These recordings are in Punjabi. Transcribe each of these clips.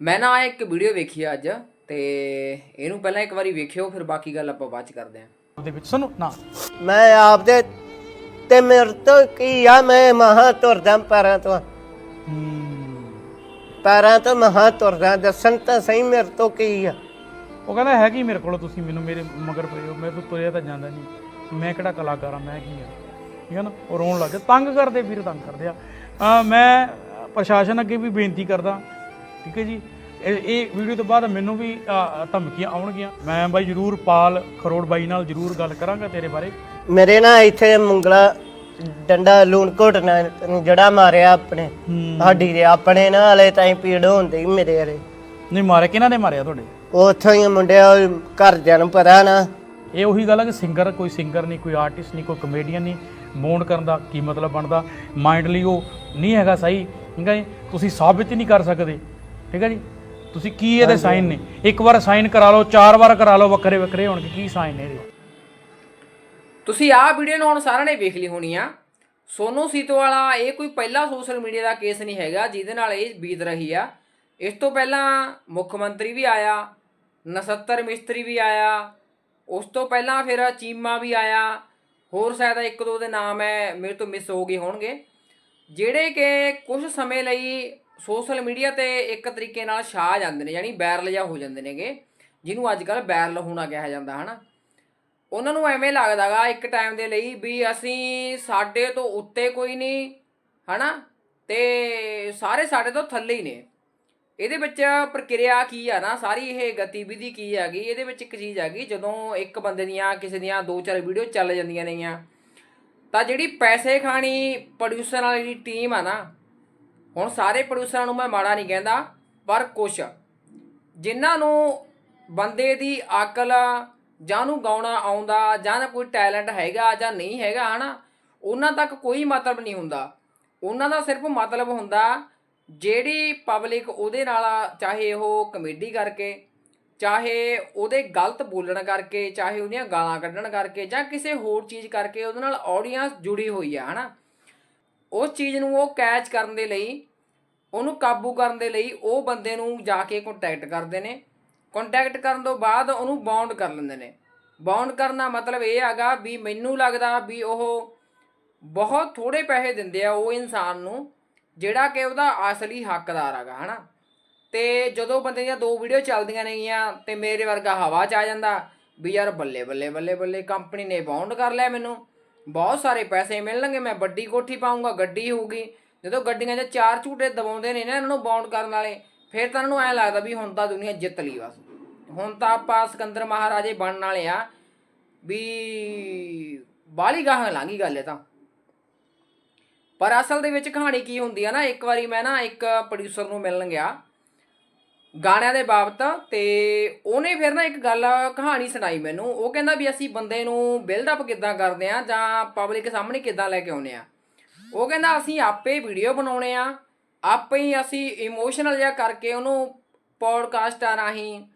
ਮੈਂ ਨਾ ਇੱਕ ਵੀਡੀਓ ਵੇਖੀ ਆ ਅੱਜ ਤੇ ਇਹਨੂੰ ਪਹਿਲਾਂ ਇੱਕ ਵਾਰੀ ਵੇਖਿਓ ਫਿਰ ਬਾਕੀ ਗੱਲ ਆਪਾਂ ਬਾਅਦ ਚ ਕਰਦੇ ਹਾਂ ਉਹਦੇ ਵਿੱਚ ਸੁਣੋ ਨਾ। ਮੈਂ ਆਪਦੇ ਤੇ ਮੇਰੇ ਤੋਂ ਕੀ ਆ ਮੈਂ ਮਹਾ ਤੁਰਦਾ ਪੈਰਾਂ ਤੋਂ। ਪੈਰਾਂ ਤੋਂ ਮਹਾ ਤੁਰਦਾ ਦੱਸਣ ਤਾਂ ਸਹੀ ਮੇਰੇ ਤੋਂ ਕੀ ਆ। ਉਹ ਕਹਿੰਦਾ ਹੈ ਕੀ ਮੇਰੇ ਕੋਲ ਤੁਸੀਂ ਮੈਨੂੰ ਮੇਰੇ ਮਗਰ ਪਏ ਹੋ ਮੈਂ ਤਾਂ ਤੁਰਿਆ ਤਾਂ ਜਾਂਦਾ ਨਹੀਂ ਮੈਂ ਕਿਹੜਾ ਕਲਾਕਾਰ ਆ ਮੈਂ ਕੀ ਆ? ਠੀਕ ਹੈ ਨਾ? ਉਹ ਰੋਣ ਲੱਗ ਗਿਆ। ਤੰਗ ਕਰਦੇ ਵੀਰ ਤੰਗ ਕਰਦੇ ਆ। ਮੈਂ ਪ੍ਰਸ਼ਾਸਨ ਅੱਗੇ ਵੀ ਬੇਨਤੀ ਕਰਦਾ ਠੀਕ ਹੈ ਜੀ। ਇਹ ਇਹ ਵੀਡੀਓ ਤੋਂ ਬਾਅਦ ਮੈਨੂੰ ਵੀ ਧਮਕੀਆਂ ਆਉਣਗੀਆਂ। ਮੈਂ ਬਾਈ ਜਰੂਰ ਪਾਲ ਖਰੋੜ ਬਾਈ ਨਾਲ ਜਰੂਰ ਗੱਲ ਕਰਾਂਗਾ ਤੇਰੇ ਬਾਰੇ। ਮੇਰੇ ਨਾਲ ਇੱਥੇ ਮੁੰਗਲਾ ਡੰਡਾ ਲੂਣ ਘੋਟਣਾ ਜੜਾ ਮਾਰਿਆ ਆਪਣੇ। ਸਾਡੀ ਦੇ ਆਪਣੇ ਨਾਲ ਹਲੇ ਤਾਈਂ ਪੀੜ ਹੁੰਦੀ ਮੇਰੇ ਵਾਲੇ ਨਹੀਂ ਮਾਰੇ ਕਿਹਨਾਂ ਨੇ ਮਾਰਿਆ ਤੁਹਾਡੇ? ਉੱਥੋਂ ਹੀ ਮੁੰਡਿਆ ਘਰਦਿਆਂ ਨੂੰ ਪਤਾ ਨਾ। ਇਹ ਉਹੀ ਗੱਲ ਹੈ ਕਿ ਸਿੰਗਰ ਕੋਈ ਸਿੰਗਰ ਨਹੀਂ ਕੋਈ ਆਰਟਿਸਟ ਨਹੀਂ ਕੋਈ ਕਮੇਡੀਅਨ ਨਹੀਂ। ਬੌਂਡ ਕਰਨ ਦਾ ਕੀ ਮਤਲਬ ਬਣਦਾ? ਮਾਈਂਡਲੀ ਉਹ ਨਹੀਂ ਹੈਗਾ ਸਹੀ। ਠੀਕ ਹੈ ਜੀ? ਤੁਸੀਂ ਸਾਬਿਤ ਹੀ ਨਹੀਂ ਕਰ ਸਕਦੇ। ਠੀਕ ਹੈ ਜੀ? ਤੁਸੀਂ ਕੀ ਇਹਦੇ ਸਾਈਨ ਨੇ? ਇੱਕ ਵਾਰ ਸਾਈਨ ਕਰਾ ਲਓ ਚਾਰ ਵਾਰ ਕਰਾ ਲਓ ਵੱਖਰੇ ਵੱਖਰੇ ਹੋਣਗੇ। ਕੀ ਸਾਈਨ ਨੇ ਇਹਦੇ? ਤੁਸੀਂ ਆਹ ਵੀਡੀਓ ਨੂੰ ਹੁਣ ਸਾਰਿਆਂ ਨੇ ਵੇਖ ਲਈ ਹੋਣੀ ਆ। ਸੋਨੂ ਸੀਤੋ ਵਾਲਾ ਇਹ ਕੋਈ ਪਹਿਲਾ ਸੋਸ਼ਲ ਮੀਡੀਆ ਦਾ ਕੇਸ ਨਹੀਂ ਹੈਗਾ ਜਿਹਦੇ ਨਾਲ ਇਹ ਬੀਤ ਰਹੀ ਆ। ਇਸ ਤੋਂ ਪਹਿਲਾਂ ਮੁੱਖ ਮੰਤਰੀ ਵੀ ਆਇਆ ਨਸੱਤਰ ਮਿਸਤਰੀ ਵੀ ਆਇਆ ਉਸ ਤੋਂ ਪਹਿਲਾਂ ਫਿਰ ਚੀਮਾ ਵੀ ਆਇਆ ਹੋਰ ਸ਼ਾਇਦ ਇੱਕ ਦੋ ਦੇ ਨਾਮ ਹੈ ਮੇਰੇ ਤੋਂ ਮਿਸ ਹੋ ਗਏ ਹੋਣਗੇ। ਜਿਹੜੇ ਕਿ ਕੁਝ ਸਮੇਂ ਲਈ ਸੋਸ਼ਲ ਮੀਡੀਆ ਤੇ ਇੱਕ ਤਰੀਕੇ ਨਾਲ ਛਾ ਜਾਂਦੇ ਨੇ, ਯਾਨੀ ਵਾਇਰਲ ਜਾਂ ਹੋ ਜਾਂਦੇ ਨੇਗੇ, ਜਿਹਨੂੰ ਅੱਜ ਕੱਲ ਵਾਇਰਲ ਹੋਣਾ ਕਿਹਾ ਜਾਂਦਾ, ਹਨਾ? ਉਹਨਾਂ ਨੂੰ ਐਵੇਂ ਲੱਗਦਾਗਾ ਇੱਕ ਟਾਈਮ ਦੇ ਲਈ ਵੀ ਅਸੀਂ ਸਾਡੇ ਤੋਂ ਉੱਤੇ ਕੋਈ ਨਹੀਂ, ਹਨਾ? ਤੇ ਸਾਰੇ ਸਾਡੇ ਤੋਂ ਥੱਲੇ ਹੀ ਨੇ। ਇਹਦੇ ਵਿੱਚ ਪ੍ਰਕਿਰਿਆ ਕੀ ਆ ਨਾ, ਸਾਰੀ ਇਹ ਗਤੀਵਿਧੀ ਕੀ ਹੈਗੀ, ਇਹਦੇ ਵਿੱਚ ਇੱਕ ਚੀਜ਼ ਹੈਗੀ, ਜਦੋਂ ਇੱਕ ਬੰਦੇ ਦੀਆਂ, ਕਿਸੇ ਦੀਆਂ ਦੋ ਚਾਰ ਵੀਡੀਓ ਚੱਲ ਜਾਂਦੀਆਂ ਨੇਗੀਆਂ, ਤਾਂ ਜਿਹੜੀ ਪੈਸੇ ਖਾਣੀ ਪ੍ਰੋਡਿਊਸਰ ਵਾਲੀ ਟੀਮ ਆ ਨਾ ਹੁਣ ਸਾਰੇ ਪ੍ਰੋਡਿਊਸਰਾਂ ਨੂੰ ਮੈਂ ਮਾੜਾ ਨਹੀਂ ਕਹਿੰਦਾ, ਪਰ ਕੁਛ। ਜਿਨ੍ਹਾਂ ਨੂੰ ਬੰਦੇ ਦੀ ਅਕਲ ਜਾਂ ਨੂੰ ਗਾਉਣਾ ਆਉਂਦਾ ਜਾਂ ਕੋਈ ਟੈਲੈਂਟ ਹੈਗਾ ਜਾਂ ਨਹੀਂ ਹੈਗਾ, ਹਨਾ, ਉਹਨਾਂ ਤੱਕ ਕੋਈ ਮਤਲਬ ਨਹੀਂ ਹੁੰਦਾ। ਉਹਨਾਂ ਦਾ ਸਿਰਫ ਮਤਲਬ ਹੁੰਦਾ ਜਿਹੜੀ ਪਬਲਿਕ ਉਹਦੇ ਨਾਲ, ਚਾਹੇ ਉਹ ਕਮੇਡੀ ਕਰਕੇ, ਚਾਹੇ ਉਹਦੇ ਗਲਤ ਬੋਲਣ ਕਰਕੇ, ਚਾਹੇ ਉਹਦੀਆਂ ਗਾਲਾਂ ਕੱਢਣ ਕਰਕੇ ਜਾਂ ਕਿਸੇ ਹੋਰ ਚੀਜ਼ ਕਰਕੇ ਉਹਦੇ ਨਾਲ ਆਡੀਅנס ਜੁੜੀ ਹੋਈ ਆ, ਹਨਾ। ਉਸ ਚੀਜ਼ ਨੂੰ ਉਹ ਕੈਚ ਕਰਨ ਦੇ ਲਈ, ਉਹਨੂੰ ਕਾਬੂ ਕਰਨ ਦੇ ਲਈ ਉਹ ਬੰਦੇ ਨੂੰ ਜਾ ਕੇ ਕੰਟੈਕਟ ਕਰਦੇ ਨੇ। ਕੰਟੈਕਟ ਕਰਨ ਤੋਂ ਬਾਅਦ ਉਹਨੂੰ ਬਾਉਂਡ ਕਰ ਲੈਂਦੇ ਨੇ। ਬਾਉਂਡ ਕਰਨਾ ਮਤਲਬ ਇਹ ਹੈਗਾ ਵੀ ਮੈਨੂੰ ਲੱਗਦਾ ਵੀ ਉਹ ਬਹੁਤ ਥੋੜੇ ਪੈਸੇ ਦਿੰਦੇ ਆ ਉਹ ਇਨਸਾਨ ਨੂੰ, ਜਿਹੜਾ ਕਿ ਉਹਦਾ ਅਸਲੀ ਹੱਕਦਾਰ ਹੈਗਾ, ਹਨਾ। ਤੇ ਜਦੋਂ ਬੰਦੇ ਦੀਆਂ ਦੋ ਵੀਡੀਓ ਚੱਲਦੀਆਂ ਨੇਗੀਆਂ ਤੇ ਮੇਰੇ ਵਰਗਾ ਹਵਾ ਚ ਆ ਜਾਂਦਾ ਵੀ ਯਾਰ ਬੱਲੇ ਬੱਲੇ ਬੱਲੇ ਬੱਲੇ ਕੰਪਨੀ ਨੇ ਬਾਉਂਡ ਕਰ ਲਿਆ ਮੈਨੂੰ। ਬਹੁਤ ਸਾਰੇ ਪੈਸੇ ਮਿਲਣਗੇ, ਮੈਂ ਵੱਡੀ ਕੋਠੀ ਪਾਉਂਗਾ ਗੱਡੀ ਹੋਊਗੀ। ਜਦੋਂ ਗੱਡੀਆਂ 'ਚ ਚਾਰ ਝੂਟੇ ਦਬਾਉਂਦੇ ਨੇ ਨਾ ਇਹਨਾਂ ਨੂੰ ਬਾਉਂਡ ਕਰਨ ਵਾਲੇ, ਫਿਰ ਤਾਂ ਇਹਨਾਂ ਨੂੰ ਐ ਲੱਗਦਾ ਵੀ ਹੁਣ ਤਾਂ ਦੁਨੀਆ ਜਿੱਤ ਲਈ ਬਸ। ਹੁਣ ਤਾਂ ਆਪਾਂ ਸਿਕੰਦਰ ਮਹਾਰਾਜੇ ਬਣਨ ਵਾਲੇ ਆ, ਵੀ ਬਾਲੀ ਗਾਹਾਂ ਲਾਂਗੀ ਗੱਲ ਇਹ ਤਾਂ। ਪਰ ਅਸਲ ਦੇ ਵਿੱਚ ਕਹਾਣੀ ਕੀ ਹੁੰਦੀ ਆ ਨਾ, ਇੱਕ ਵਾਰੀ ਮੈਂ ਨਾ ਇੱਕ ਪ੍ਰੋਡਿਊਸਰ ਨੂੰ ਮਿਲਣ ਗਿਆ। ਗਾਣਿਆਂ ਦੇ ਬਾਬਤ ਤੇ ਉਹਨੇ ਫਿਰ ਨਾ ਇੱਕ ਗੱਲ ਕਹਾਣੀ ਸੁਣਾਈ ਮੈਨੂੰ। ਉਹ ਕਹਿੰਦਾ ਵੀ ਅਸੀਂ ਬੰਦੇ ਨੂੰ ਬਿਲਡ ਅਪ ਕਿੱਦਾਂ ਕਰਦੇ ਆ ਜਾਂ ਪਬਲਿਕ ਸਾਹਮਣੇ ਕਿੱਦਾਂ ਲੈ ਕੇ ਆਉਨੇ ਆ ਉਹ ਕਹਿੰਦਾ ਅਸੀਂ ਆਪੇ ਵੀਡੀਓ ਬਣਾਉਣੇ ਆ ਆਪੇ ਹੀ ਅਸੀਂ ਇਮੋਸ਼ਨਲ ਜਿਹਾ ਕਰਕੇ ਉਹਨੂੰ ਪੋਡਕਾਸਟਾਂ ਰਾਹੀਂ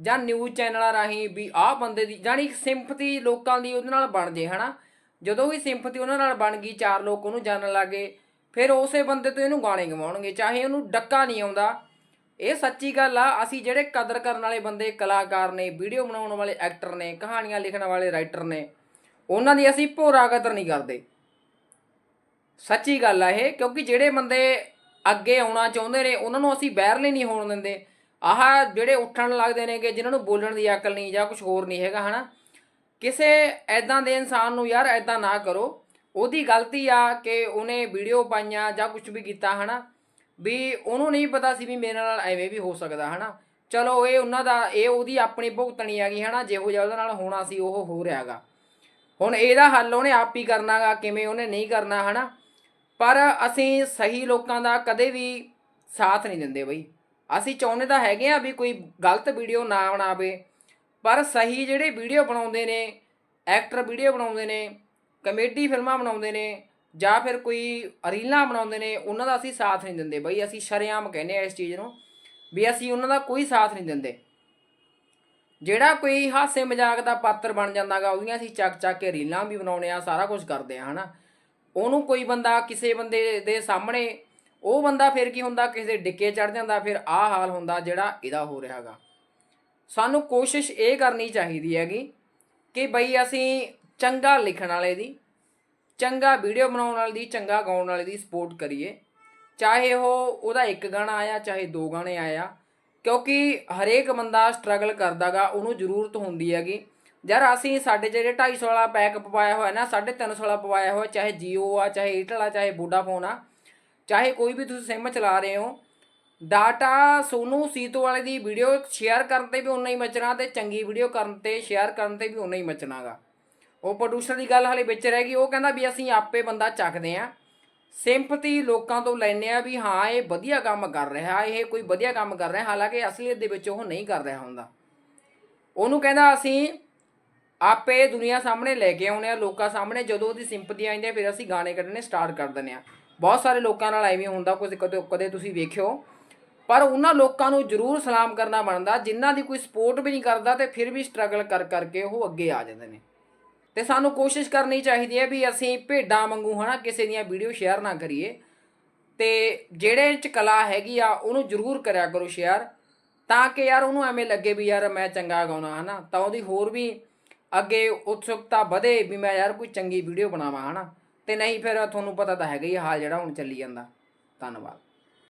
ਜਾਂ ਨਿਊਜ਼ ਚੈਨਲਾਂ ਰਾਹੀਂ ਵੀ ਆਹ ਬੰਦੇ ਦੀ ਜਾਨੀ ਸਿੰਪਥੀ ਲੋਕਾਂ ਦੀ ਉਹਦੇ ਨਾਲ ਬਣ ਜੇ, ਹਨਾ? ਜਦੋਂ ਵੀ ਸਿੰਪਥੀ ਉਹਨਾਂ ਨਾਲ ਬਣ ਗਈ, ਚਾਰ ਲੋਕ ਉਹਨੂੰ ਜਾਣਨ ਲੱਗੇ ਫਿਰ ਉਸੇ ਬੰਦੇ ਤੋਂ ਇਹਨੂੰ ਗਾਣੇ ਗਵਾਉਣਗੇ। ਚਾਹੇ ਉਹਨੂੰ ਡੱਕਾ ਨਹੀਂ ਆਉਂਦਾ ਇਹ ਸੱਚੀ ਗੱਲ ਆ, ਅਸੀਂ ਜਿਹੜੇ ਕਦਰ ਕਰਨ ਵਾਲੇ ਬੰਦੇ, ਕਲਾਕਾਰ ਨੇ, ਵੀਡੀਓ ਬਣਾਉਣ ਵਾਲੇ ਐਕਟਰ ਨੇ, ਕਹਾਣੀਆਂ ਲਿਖਣ ਵਾਲੇ ਰਾਈਟਰ ਨੇ, ਉਹਨਾਂ ਦੀ ਅਸੀਂ ਭੋਰਾ ਕਦਰ ਨਹੀਂ ਕਰਦੇ। ਸੱਚੀ ਗੱਲ ਆ ਇਹ, ਕਿਉਂਕਿ ਜਿਹੜੇ ਬੰਦੇ ਅੱਗੇ ਆਉਣਾ ਚਾਹੁੰਦੇ ਨੇ, ਉਹਨਾਂ ਨੂੰ ਅਸੀਂ ਵਾਇਰਲ ਨਹੀਂ ਹੋਣ ਦਿੰਦੇ। ਆਹ ਜਿਹੜੇ ਉੱਠਣ ਲੱਗਦੇ ਨੇ ਕਿ ਜਿਨ੍ਹਾਂ ਨੂੰ ਬੋਲਣ ਦੀ ਅਕਲ ਨਹੀਂ ਜਾਂ ਕੁਝ ਹੋਰ ਨਹੀਂ ਹੈਗਾ, ਹਨਾ? ਕਿਸੇ ਐਦਾਂ ਦੇ ਇਨਸਾਨ ਨੂੰ ਯਾਰ ਐਦਾਂ ਨਾ ਕਰੋ। ਉਹਦੀ ਗਲਤੀ ਆ ਕਿ ਉਹਨੇ ਵੀਡੀਓ ਪਾਈਆਂ ਜਾਂ ਕੁਝ ਵੀ ਕੀਤਾ, ਹਨਾ? ਵੀ ਉਹਨੂੰ ਨਹੀਂ ਪਤਾ ਸੀ ਵੀ ਮੇਰੇ ਨਾਲ ਐਵੇਂ ਵੀ ਹੋ ਸਕਦਾ, ਹਨਾ? ਚਲੋ ਇਹ ਉਹਨਾਂ ਦਾ, ਇਹ ਉਹਦੀ ਆਪਣੀ ਭੁਗਤਣੀ ਹੈਗੀ, ਹਨਾ? ਜਿਹੋ ਜਿਹਾ ਉਹਦੇ ਨਾਲ ਹੋਣਾ ਸੀ, ਉਹ ਹੋ ਰਿਹਾਗਾ ਹੁਣ ਇਹਦਾ ਹੱਲ ਉਹਨੇ ਆਪ ਹੀ ਕਰਨਾਗਾ ਕਿਵੇਂ ਉਹਨੇ ਨਹੀਂ ਕਰਨਾ, ਹਨਾ? ਪਰ ਅਸੀਂ ਸਹੀ ਲੋਕਾਂ ਦਾ ਕਦੇ ਵੀ ਸਾਥ ਨਹੀਂ ਦਿੰਦੇ ਬਈ। ਅਸੀਂ ਚਾਹੁੰਦੇ ਤਾਂ ਹੈਗੇ ਆ ਵੀ ਕੋਈ ਗਲਤ ਵੀਡੀਓ ਨਾ ਬਣਾਵੇ, ਪਰ ਸਹੀ ਜਿਹੜੇ ਵੀਡੀਓ ਬਣਾਉਂਦੇ ਨੇ, ਐਕਟਰ ਵੀਡੀਓ ਬਣਾਉਂਦੇ ਨੇ, ਕਮੇਡੀ ਫਿਲਮਾਂ ਬਣਾਉਂਦੇ ਨੇ ਜਾਂ ਫਿਰ ਕੋਈ ਰੀਲਾਂ ਬਣਾਉਂਦੇ ਨੇ, ਉਹਨਾਂ ਦਾ ਅਸੀਂ ਸਾਥ ਨਹੀਂ ਦਿੰਦੇ ਬਈ, ਅਸੀਂ ਸ਼ਰੇਆਮ ਕਹਿੰਦੇ ਆ ਇਸ ਚੀਜ਼ ਨੂੰ ਵੀ ਅਸੀਂ ਉਹਨਾਂ ਦਾ ਕੋਈ ਸਾਥ ਨਹੀਂ ਦਿੰਦੇ। ਜਿਹੜਾ ਕੋਈ ਹਾਸੇ ਮਜ਼ਾਕ ਦਾ ਪਾਤਰ ਬਣ ਜਾਂਦਾਗਾ, ਉਹਦੀਆਂ ਅਸੀਂ ਚੱਕ ਚੱਕ ਕੇ ਰੀਲਾਂ ਵੀ ਬਣਾਉਣੇ ਆ ਸਾਰਾ ਕੁਝ ਕਰਦੇ ਆ ਹਨਾ। ਉਹਨੂੰ ਕੋਈ ਬੰਦਾ ਕਿਸੇ ਬੰਦੇ ਦੇ ਸਾਹਮਣੇ, ਉਹ ਬੰਦਾ ਫਿਰ ਕੀ ਹੁੰਦਾ, ਕਿਸੇ ਦੇ ਡਿੱਕੇ ਚੜ ਜਾਂਦਾ, ਫਿਰ ਆਹ ਹਾਲ ਹੁੰਦਾ ਜਿਹੜਾ ਇਹਦਾ ਹੋ ਰਿਹਾਗਾ। ਸਾਨੂੰ ਕੋਸ਼ਿਸ਼ ਇਹ ਕਰਨੀ ਚਾਹੀਦੀ ਹੈਗੀ ਕਿ ਬਈ ਅਸੀਂ ਚੰਗਾ ਲਿਖਣ ਵਾਲੇ ਦੀ ਚੰਗਾ ਵੀਡੀਓ ਬਣਾਉਣ ਵਾਲੇ ਦੀ, ਚੰਗਾ ਗਾਉਣ ਵਾਲੇ ਦੀ ਸਪੋਰਟ ਕਰੀਏ। ਚਾਹੇ ਉਹ ਉਹਦਾ ਇੱਕ ਗਾਣਾ ਆਇਆ, ਚਾਹੇ ਦੋ ਗਾਣੇ ਆਇਆ, ਕਿਉਂਕਿ ਹਰੇਕ ਬੰਦਾ ਸਟਰਗਲ ਕਰਦਾਗਾ, ਉਹਨੂੰ ਜ਼ਰੂਰਤ ਹੁੰਦੀ ਹੈਗੀ। ਯਾਰ ਅਸੀਂ ਸਾਡੇ ਜਿਹੜੇ 250 ਵਾਲਾ ਪੈਕ ਪਵਾਇਆ ਹੋਇਆ ਨਾ 350 ਵਾਲਾ ਪਵਾਇਆ ਹੋਇਆ, ਚਾਹੇ Jio ਆ, ਚਾਹੇ Airtel ਆ, ਚਾਹੇ Vodafone ਆ, ਚਾਹੇ ਕੋਈ ਵੀ ਤੁਸੀਂ ਸਿਮ ਚਲਾ ਰਹੇ ਹੋ ਡਾਟਾ ਸੋਨੂ ਸੀਤੋ ਵਾਲੇ ਦੀ ਵੀਡੀਓ ਸ਼ੇਅਰ ਕਰਨ ਤੇ ਵੀ ਉਨਾ ਹੀ ਮਚਣਾ ਤੇ ਚੰਗੀ ਵੀਡੀਓ ਕਰਨ ਤੇ ਸ਼ੇਅਰ ਕਰਨ ਤੇ ਵੀ ਉਨਾ ਹੀ ਮਚਣਾਗਾ। ਉਹ ਪ੍ਰੋਡਿਊਸਰ ਦੀ ਗੱਲ ਹਾਲੇ ਵਿੱਚ ਰਹਿ ਗਈ। ਉਹ ਕਹਿੰਦਾ ਵੀ ਅਸੀਂ ਆਪੇ ਬੰਦਾ ਚੱਕਦੇ ਆਂ ਸਿੰਪਥੀ ਲੋਕਾਂ ਤੋਂ ਲੈਨੇ ਆ ਵੀ ਹਾਂ, ਇਹ ਵਧੀਆ ਕੰਮ ਕਰ ਰਿਹਾ, ਇਹ ਕੋਈ ਵਧੀਆ ਕੰਮ ਕਰ ਰਿਹਾ, ਹਾਲਾਂਕਿ ਅਸਲੀਅਤ ਦੇ ਵਿੱਚ ਉਹ ਨਹੀਂ ਕਰ ਰਿਹਾ ਹੁੰਦਾ। ਉਹਨੂੰ ਕਹਿੰਦਾ ਅਸੀਂ ਆਪੇ ਦੁਨੀਆ ਸਾਹਮਣੇ ਲੈ ਕੇ ਆਉਣੇ ਆ ਲੋਕਾਂ ਸਾਹਮਣੇ ਜਦੋਂ ਉਹਦੀ ਸਿੰਪਥੀ ਆਉਂਦੀ ਆ ਫਿਰ ਅਸੀਂ ਗਾਣੇ ਕੱਢਣੇ ਸਟਾਰਟ ਕਰ ਦਿੰਦੇ ਆ ਬਹੁਤ ਸਾਰੇ ਲੋਕਾਂ ਨਾਲ ਐਵੇਂ ਹੁੰਦਾ, ਕੁਝ ਕਦੇ ਕਦੇ ਤੁਸੀਂ ਵੇਖਿਓ। ਪਰ ਉਹਨਾਂ ਲੋਕਾਂ ਨੂੰ ਜ਼ਰੂਰ ਸਲਾਮ ਕਰਨਾ ਬਣਦਾ, ਜਿਨ੍ਹਾਂ ਦੀ ਕੋਈ ਸਪੋਰਟ ਵੀ ਨਹੀਂ ਕਰਦਾ ਤੇ ਫਿਰ ਵੀ ਸਟਰਗਲ ਕਰ ਕਰਕੇ ਉਹ ਅੱਗੇ ਆ ਜਾਂਦੇ ਨੇ। ਤੇ ਸਾਨੂੰ ਕੋਸ਼ਿਸ਼ ਕਰਨੀ ਚਾਹੀਦੀ ਹੈ ਵੀ ਅਸੀਂ ਭੇਡਾਂ ਵਾਂਗੂ ਹਨਾ ਕਿਸੇ ਦੀਆਂ ਵੀਡੀਓ ਸ਼ੇਅਰ ਨਾ ਕਰੀਏ। ਤੇ ਜਿਹੜੇ ਚ ਕਲਾ ਹੈਗੀ ਆ, ਉਹਨੂੰ ਜ਼ਰੂਰ ਕਰਿਆ ਕਰੋ ਸ਼ੇਅਰ। ਤਾਂ ਕਿ ਯਾਰ ਉਹਨੂੰ ਐਵੇਂ ਲੱਗੇ ਵੀ ਯਾਰ ਮੈਂ ਚੰਗਾ ਗਾਉਣਾ ਹਨਾ, ਤਾਂ ਉਹਦੀ ਹੋਰ ਵੀ ਅੱਗੇ ਉਤਸੁਕਤਾ ਵਧੇ ਵੀ ਮੈਂ ਯਾਰ ਕੋਈ ਚੰਗੀ ਵੀਡੀਓ ਬਣਾਵਾਂ ਹਨਾ। ਤੇ ਨਹੀਂ ਫਿਰ ਤੁਹਾਨੂੰ ਪਤਾ ਤਾਂ ਹੈਗਾ ਹੀ ਹਾਲ ਜਿਹੜਾ ਹੁਣ ਚੱਲੀ ਜਾਂਦਾ। ਧੰਨਵਾਦ।